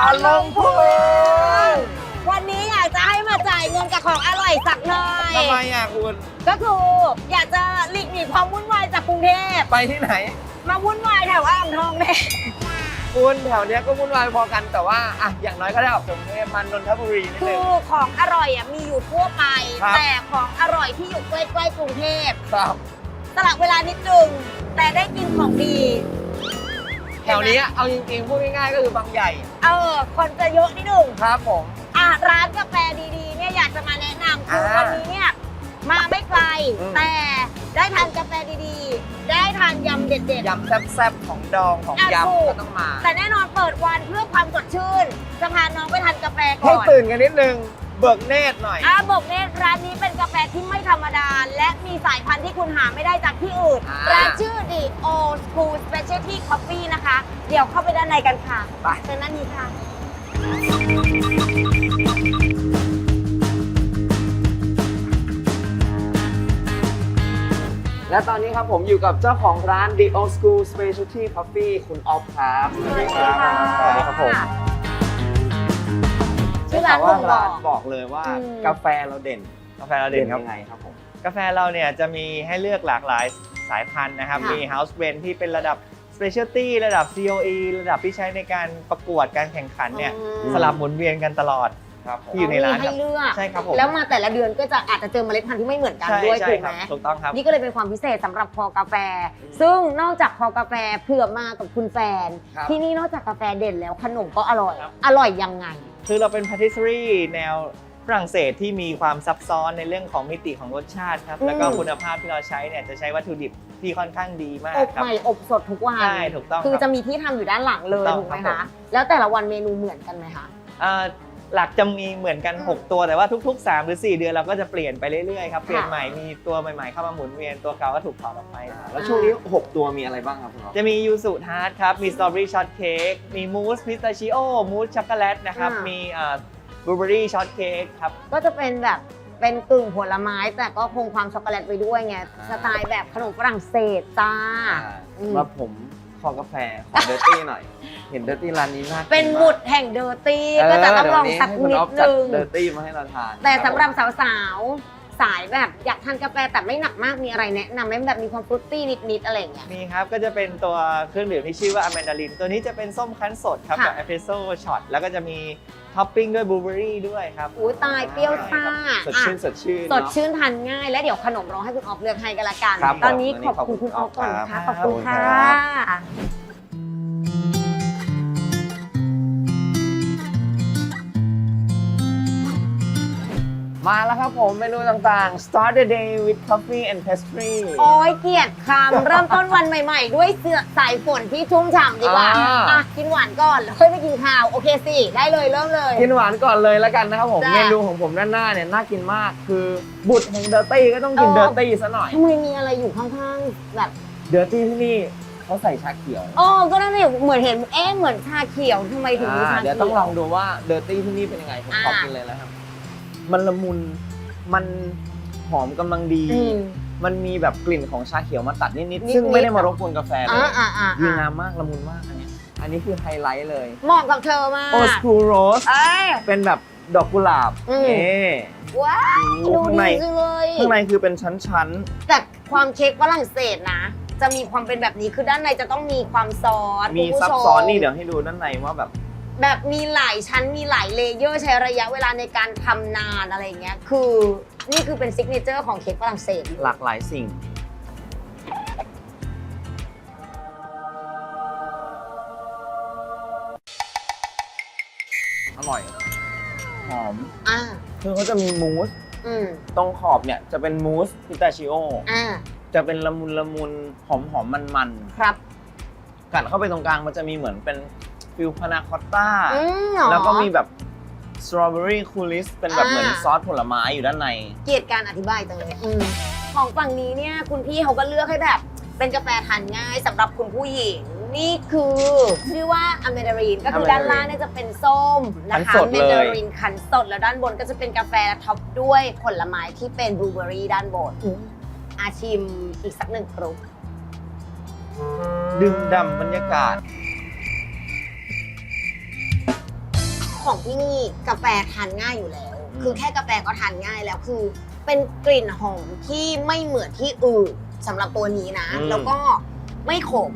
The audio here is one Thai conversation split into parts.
ก่อนลงพุงวันนี้อยากจะให้มาจ่ายเงินกับของอร่อยสักหน่อย ทำไมอะคุณ ก็คืออยากจะหลีกหนีความวุ่นวายจากกรุงเทพ ไปที่ไหน มาวุ่นวายแถวอ่างทองเนี่ยคุณแถวเนี้ยก็วุ่นวายพอกันแต่ว่าอะอย่างน้อยก็ได้ออกจากกรุงเทพมันนนทบุรีนิดคืนึง อของอร่อยอะมีอยู่ทั่วไป ครับ แต่ของอร่อยที่อยู่ใกล้ๆกรุงเทพครับสลับเวลานิดนึงแต่ได้กินของดีแถวนี้เอาจริงๆพูดง่ายๆก็คือบางใหญ่เออคนจะเยอะนิดนึงครับผม อะร้านกาแฟดีๆเนี่ยอยากจะมาแนะนำคืออ่าวันนี้เนี่ยมาไม่ไกลอืม แต่ได้ทานกาแฟดีๆ ได้ทานยำเด็ด ยำแซ่บๆของดองของอะถูกยำก็ต้องมา ๆ แต่แน่นอนเปิดวันเพื่อความสดชื่นจะพาน้องไปทานกาแฟให้ก่อนตื่นกันนิดนึง เบิกเนตรหน่อย อาบอกเนตร้านนี้เป็นกาแฟที่ไม่ธรรมดา และมีสายพันธุ์ที่คุณหาไม่ได้จากที่อื่น อ่า ร้านชื่อ The Old School Specialty Coffee นะคะ เดี๋ยวเข้าไปด้านในกันค่ะไปเชิญด้านนี้ค่ะ และตอนนี้ครับผมอยู่กับเจ้าของร้าน The Old School Specialty Coffee คุณออฟครับ สวัสดีค่ะสวัสดีครับผม ชื่อร้านแต่ว่าบ่งบร้าอนกบอกเลยว่าอืม กาแฟเราเด่นกาแฟเราเด่นครับ ยังไงครับผม กาแฟเราเนี่ยจะมีให้เลือกหลากหลายสายพันธุ์นะครับ ค่ะ มี House Blend ที่เป็นระดับ Specialty ระดับ COE ระดับที่ใช้ในการประกวดการแข่งขันเนี่ยอืม สลับหมุนเวียนกันตลอด ครับผม ที่อยู่ในร้านมีให้เลือก ใช่ครับผม แล้วมาแต่ละเดือนก็จะอาจจะเจอเมล็ดพันธุ์ที่ไม่เหมือนกันใช่ด้วยใช่ถูกคไหรัมบถูกต้องครับ นี่ก็เลยเป็นความพิเศษสำหรับคอกาแฟซึ่งนอกจากคอกาแฟเผื่อมากับคุณแฟน ครับ ที่นี่นอกจากกาแฟเด่นแล้วขนมก็อร่อย ครับ อร่อยยังไง คือเราเป็น patisserie แนวฝรั่งเศสที่มีความซับซ้อนในเรื่องของมิติของรสชาติครับอืมแล้วก็คุณภาพที่เราใช้เนี่ยจะใช้วัตถุดิบที่ค่อนข้างดีมากอบครับ ใหม่อบสดทุกวัน ใช่ถูกต้องคือครับจะมีที่ทำอยู่ด้านหลังเลยถูกต้องถูกไหมครัคะบผมแล้วแต่ละวันเมนูเหมือนกันไหมคะเอ่อ หลักจะมีเหมือนกันอืม6ตัวแต่ว่าทุก ๆ 3 หรือ 4 เดือนเราก็จะเปลี่ยนไปเรื่อยๆครับค่ะเปลี่ยนใหม่มีตัวใหม่ๆเข้ามาหมุนเวียนตัวเก่าก็ถูกถอดออกไปนะครับแล้วช่วงนี้ 6 ตัวมีอะไรบ้างครับคุณออฟจะมียูสุทาร์ตครับมีสตรอเบอรี่ช็อตเค้กมีมูสพิสตาชิโอมูสช็อกโกแลตนะครับอ่ามีมีบลูเบอรี่ช็อตเค้กครับก็จะเป็นแบบเป็นกึ่งผลไม้ แต่ก็คงความช็อกโกแลตไปด้วยไงอ่าสไตล์แบบขนมฝรั่งเศสจ้าอืมมาผม ขอกาแฟขอเดอร์ตี้หน่อย เห็นเดอร์ตี้ร้านนี้น่ากินเป็นมากบุตรแห่งเดอร์ตี้ก็จะต้องลองสักนิดนึงเดอร์ตี้มาให้เราทานแต่สำหรับสาวๆ สายแบบอยากทานกาแฟแต่ไม่หนักมากมีอะไรแนะนำไหมแบบมีความฟรุตตี้นิดๆอะไรอย่างเงี้ย มีครับ ก็จะเป็นตัวเครื่องดื่มที่ชื่อว่าอ m มนดาริน ตัวนี้จะเป็นส้มคั้นสดครับค่ะ กับเอสเปรสโซ่ช็อต แล้วก็จะมีท็อปปิ้งด้วยบลูเบอรี่ด้วยครับอุ้ยตายเปรี้ยวซ่าสดชื่นอะสดชื่นสดเนาะ ชื่นทานง่าย และเดี๋ยวขนมรอให้คุณออฟเลือกให้กันละกัน ครับตอนนี้ผมขอบคุณคุณออฟก่อนนะคะคขรัอบบคุณค่ะขอบคุณครับ มาแล้วครับผมเมนูต่างๆ start the day with coffee and pastry โอ้ยเกลียดคำ เริ่มต้นวันใหม่ๆ ด้วยเสือกสายฝนที่ชุ่มฉ่ำดีกว่าอ่า อะกินหวานก่อนแล้วค่อยไปกินข้าว โอเคสิ ได้เลยเริ่มเลย กินหวานก่อนเลยแล้วกันนะครับผม จ้ะ เมนูของผมด้านหน้าเนี่ยน่ากินมากคือบุตรแห่งเดอร์ตี้ก็ต้องกินเออเดอร์ตี้ซะหน่อยทำไมมีอะไรอยู่ข้างๆแบบ เดอร์ตี้ที่นี่เขาใส่ชาเขียวโอ้ก็นั่นเองเหมือนเห็น เอ๊ะเหมือนชาเขียวทำไมถึงมีอ่าชาเขียว เดี๋ยวต้องลองดูว่าเดอร์ตี้ที่นี่เป็นยังไงผมขออ่ากินเลยนะครับ มันละมุนมันหอมกำลังดี อืม มันมีแบบกลิ่นของชาเขียวมาตัดนิดนิดๆๆซึ่งไม่ได้มารบกวนกาแฟเลอ่ายอ่าอ่าดีอ่างามมากละมุนมากอันเนี้ยอันนี้คือไฮไลท์เลยเหมาะกับเธอมากโอสคูโรสเอ้ย เป็นแบบดอกกุหลาบอืมเอ๊ะว้ายดูข้างในดีจังเลยข้างในคือเป็นชั้นแต่ความเค้กฝรั่งเศสนะ จะมีความเป็นแบบนี้คือด้านในจะต้องมีความซอสๆมีคุณผู้ซับช ซ้อนนี่เดี๋ยวให้ดูด้านในว่าแบบ แบบมีหลายชั้นมีหลายเลเยอร์ใช้ระยะเวลาในการทำนานอะไรอย่างเงี้ยคือนี่คือเป็นซิกเนเจอร์ของเค้กฝรั่งเศสหลากหลายสิ่ง อร่อย หอม อ่าคือเขาจะมีมูส อืมตรงขอบเนี่ยจะเป็นมูสพิตาชิโอ อ่าจะเป็นละมุนละมุนหอมหอมมันมันครับ ๆกัดเข้าไปตรงกลางมันจะมีเหมือนเป็น ฟิลพานาคอตต้า อืมเหรอ แล้วก็มีแบบสตรอเบอรี่คูลิสเป็นแบบอ่า เหมือนซอสผลไม้อยู่ด้านใน เกลียดการอธิบายจังเลยอืมของฝั่งนี้เนี่ยคุณพี่เขาก็เลือกให้แบบ เป็นกาแฟทานง่ายสำหรับคุณผู้หญิง นี่คือชื่อว่าอเมดารินก็คือ Mandarin ด้านล่างเนี่ยจะเป็นส้มนะคั้คะนสดเมเลยดารินคันสดแล้วด้านบนก็จะเป็นกาแฟท็อปด้วยผลไม้ที่เป็นบลูเบอรี่ด้านบนอาชิมอีกสักหนึ่งกรุ๊ป ดึงดำบรรยากาศ ของที่นี่กาแฟทานง่ายอยู่แล้วอืมคือแค่กาแฟก็ทานง่ายแล้วคือ เป็นกลิ่นหอมที่ไม่เหมือนที่อื่นสำหรับตัวนี้นะแล้วก็ไม่ขม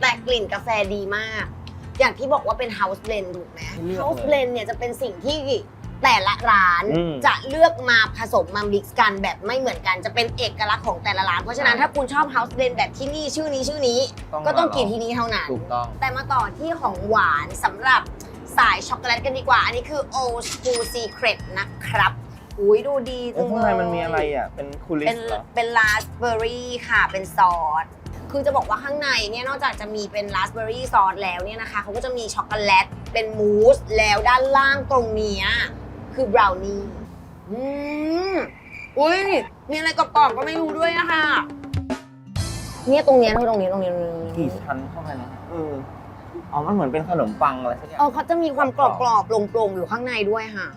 แต่กลิ่นกาแฟดีมาก อย่างที่บอกว่าเป็น house blend ถูกไหม เลือกเลย house blend เนี่ยจะเป็นสิ่งที่แต่ละร้าน อืม จะเลือกมาผสมมา mix กันแบบไม่เหมือนกันจะเป็นเอกลักษณ์ของแต่ละร้าน เพราะฉะนั้นใช่ถ้าคุณชอบ house blend แบบที่นี่ชื่อนี้ชื่อนี้ ก็ต้องกินที่นี่เท่านั้น ถูกต้อง แต่มาต่อที่ของหวานสำหรับ สายช็อกโกแลตกันดีกว่า อันนี้คือ old school secret นะครับอุ้ยดูดีจัเอ้ยงข้างเลในยมันมีอะไรอะ เป็นคูลิเป็สนเหรอ เป็นราสเบอร์รี่ค่ะ เป็นซอส คือจะบอกว่าข้างในเนี่ยนอกจากจะมีเป็นราสเบอร์รี่ซอสแล้วเนี่ยนะคะเขาก็จะมีช็อกโกแลต เป็นมูส แล้วด้านล่างตรงเนี้ยคือบราวนี่ อืมอุ้ยมีอะไรกรอบๆก็ไม่รู้ด้วยอะค่ะ เนี่ยตรงเนี้ยตรงนี้ตรงนี้ตรงนี้ กี่ชั้นเข้าไปนะเออ อ๋อ มันเหมือนเป็นขนมปังอะไรสักอย่าง เออเขาจะมีความกรอบๆโปร่งๆอยู่ข้างในด้วยค่ะ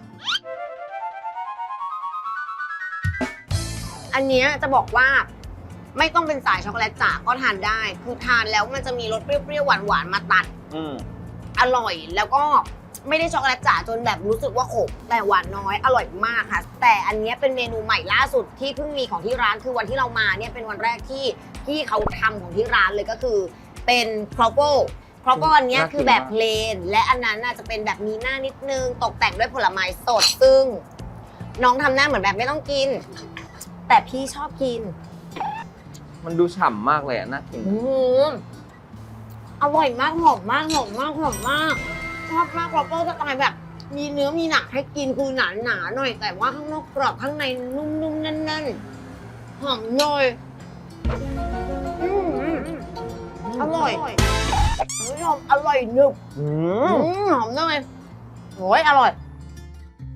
อันเนี้ยจะบอกว่าไม่ต้องเป็นสายช็อกโกแลตจ๋าก็ทานได้ คือทานแล้วมันจะมีรสเปรี้ยวๆหวานๆมาตัด อืม อร่อยแล้วก็ไม่ได้ช็อกโกแลตจ๋าจนแบบรู้สึกว่าขมแต่หวานน้อยอร่อยมากค่ะ แต่อันเนี้ยเป็นเมนูใหม่ล่าสุดที่เพิ่งมีของที่ร้านคือวันที่เรามาเนี่ยเป็นวันแรกที่ที่เขาทำของที่ร้านเลยก็คือ เป็นครอ f เ e ครอ f เ e อันเนี้ยคือแบบเพลน และอันนั้นน่าจะเป็นแบบมีหน้านิดนึง ตกแต่งด้วยผลไม้สดซึ่ง น้องทำหน้าเหมือนแบบไม่ต้องกิน แต่พี่ชอบกิน มันดูฉ่ำมากเลยอะน่ากิน อืมอร่อยมากหอมมากหอมมากหอมมากชอบมากครอปเปอร์สไตล์แบบ มีเนื้อมีหนักให้กินคือหนาหนาๆหน่อย แต่ว่าข้างนอกกรอบข้างในนุ่มๆแน่นๆหอมหน่อยอืมอร่อย คุณผู้ชมอร่อยหนึบอือืมมหอมหน่อยโอ้ยอร่อย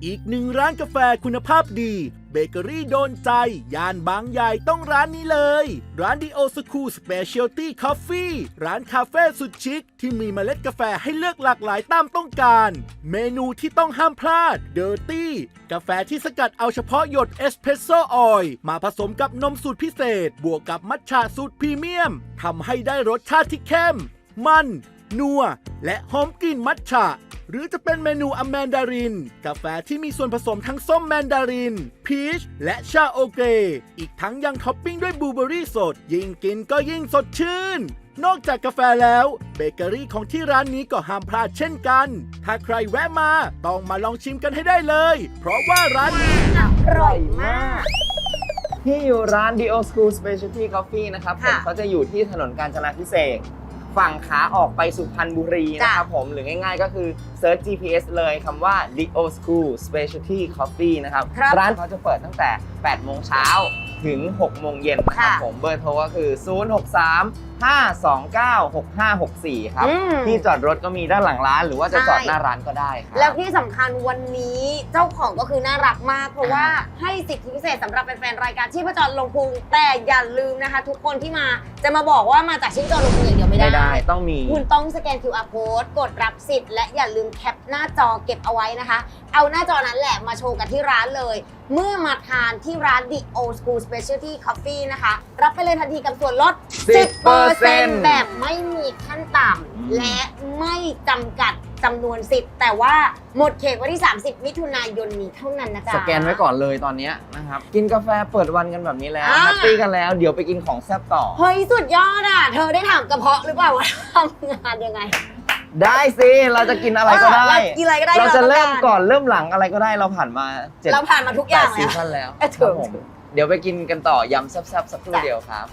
อีกหนึ่งร้านกาแฟคุณภาพดี เบเกอรี่โดนใจ ย่านบางใหญ่ต้องร้านนี้เลย ร้านดีโอสคูสเปเชียลตี้คอฟฟี่ร้านคาเฟ่สุดชิค ที่มีเมล็ดกาแฟให้เลือกหลากหลายตามต้องการ เมนูที่ต้องห้ามพลาดเดอร์ตี้กาแฟที่สกัดเอาเฉพาะหยดเอสเพรสโซออยล์มาผสมกับนมสูตรพิเศษ บวกกับมัทฉะสูตรพรีเมียมทำให้ได้รสชาติที่เข้ม มันนัว และหอมกลิ่นมัทฉะ หรือจะเป็นเมนูอแมนดาริน กาแฟที่มีส่วนผสมทั้งส้มแมนดาริน พีช และชาโอเกรอีกทั้งยังท็อปปิ้งด้วยบลูเบอร์รี่สด ยิ่งกินก็ยิ่งสดชื่น นอกจากกาแฟแล้ว เบเกอรี่ของที่ร้านนี้ก็ห้ามพลาดเช่นกัน ถ้าใครแวะมาต้องมาลองชิมกันให้ได้เลย เพราะว่าร้านนี้อร่อยมาก ที่อยู่ร้าน Dio School Specialty Coffee นะครับผมค่ะเขาจะอยู่ที่ถนนกาญจนาพิเศษก ฝั่งขาออกไปสุพรรณบุรีนะครับผม หรือง่ายๆก็คือเซิร์ช GPS เลยคำว่า Dio School Specialty Coffee นะครับครับร้านเขาจะเปิดตั้งแต่ 8 โมงเช้าถึง 6 โมงเย็นนะครับค่ะผม เบอร์โทรก็คือ 063 529 6564 ครับอืมที่จอดรถก็มีด้านหลังร้าน หรือว่าจะจอดใช่หน้าร้านก็ได้ครับแล้วที่สำคัญวันนี้เจ้าของก็คือน่ารักมาก เพราะว่าให้สิทธิพิเศษสำหรับแฟนๆรายการชีพจรลงพุงแต่อย่าลืมนะคะ ทุกคนที่มาจะมาบอกว่ามาจากชีพจรลงพุงอย่างเดียว ได้ต้องมี คุณต้องสแกน QR code กดรับสิทธิ์และอย่าลืมแคปหน้าจอเก็บเอาไว้นะคะ เอาหน้าจอนั้นแหละมาโชว์กันที่ร้านเลย เมื่อมาทานที่ร้าน The Old School Specialty Coffee นะคะ รับไปเลยทันทีกับส่วนลด 10%แบบไม่มีขั้นต่ำและไม่จำกัด จำนวนสิทธิ์แต่ว่าหมดเขตวันที่ 30 มิถุนายนนี้เท่านั้นนะจ๊ะ สแกนไว้ก่อนเลยตอนเนี้ยนะครับ กินกาแฟเปิดวันกันแบบนี้แล้วอ่า แฮปปี้กันแล้วเดี๋ยวไปกินของแซ่บต่อ เฮ้ยสุดยอดอะ เธอได้ถามกระเพาะหรือเปล่าว่าทำงานยังไง ได้สิ เราจะกินอะไรก็ได้ เออเรากินอะไรก็ได้เราจะที่เริ่มต้องก่อนเริ่มหลังอะไรก็ได้เราผ่านมาเจ็ดเราผ่านมาทุกอแปย่าดงซีแล้ว ซั่นแล้วเออครับถูกผมเดี๋ยวไปกินกันต่อยำแซ่บๆสักครู่จ้ะเดียวครับ